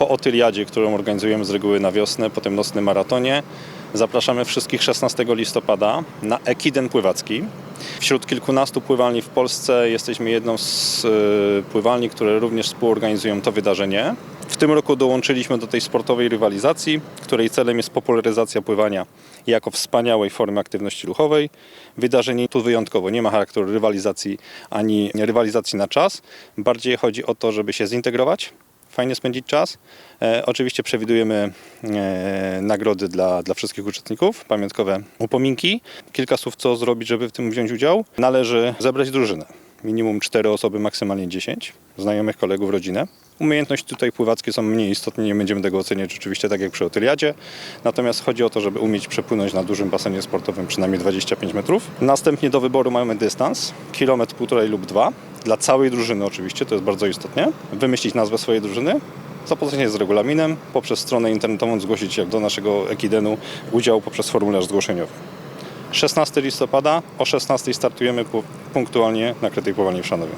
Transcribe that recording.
po Otyliadzie, którą organizujemy z reguły na wiosnę, potem nocnym maratonie, zapraszamy wszystkich 16 listopada na Ekiden Pływacki. Wśród kilkunastu pływalni w Polsce jesteśmy jedną z y, pływalni, które również współorganizują to wydarzenie. W tym roku dołączyliśmy do tej sportowej rywalizacji, której celem jest popularyzacja pływania jako wspaniałej formy aktywności ruchowej. Wydarzenie tu wyjątkowo nie ma charakteru rywalizacji ani rywalizacji na czas. Bardziej chodzi o to, żeby się zintegrować, fajnie spędzić czas. E, oczywiście przewidujemy e, nagrody dla, dla wszystkich uczestników, pamiątkowe upominki. Kilka słów, co zrobić, żeby w tym wziąć udział. Należy zebrać drużynę. Minimum 4 osoby, maksymalnie 10. Znajomych, kolegów, rodzinę. Umiejętności tutaj pływackie są mniej istotne, nie będziemy tego oceniać oczywiście tak jak przy Otyliadzie. Natomiast chodzi o to, żeby umieć przepłynąć na dużym basenie sportowym przynajmniej 25 metrów. Następnie do wyboru mamy dystans, kilometr, półtorej lub dwa. Dla całej drużyny oczywiście, to jest bardzo istotnie. Wymyślić nazwę swojej drużyny, zapoznać się z regulaminem, poprzez stronę internetową zgłosić się do naszego Ekidenu udział poprzez formularz zgłoszeniowy. 16 listopada o 16 startujemy pu- punktualnie na Krytej Pływalni w Szanowie.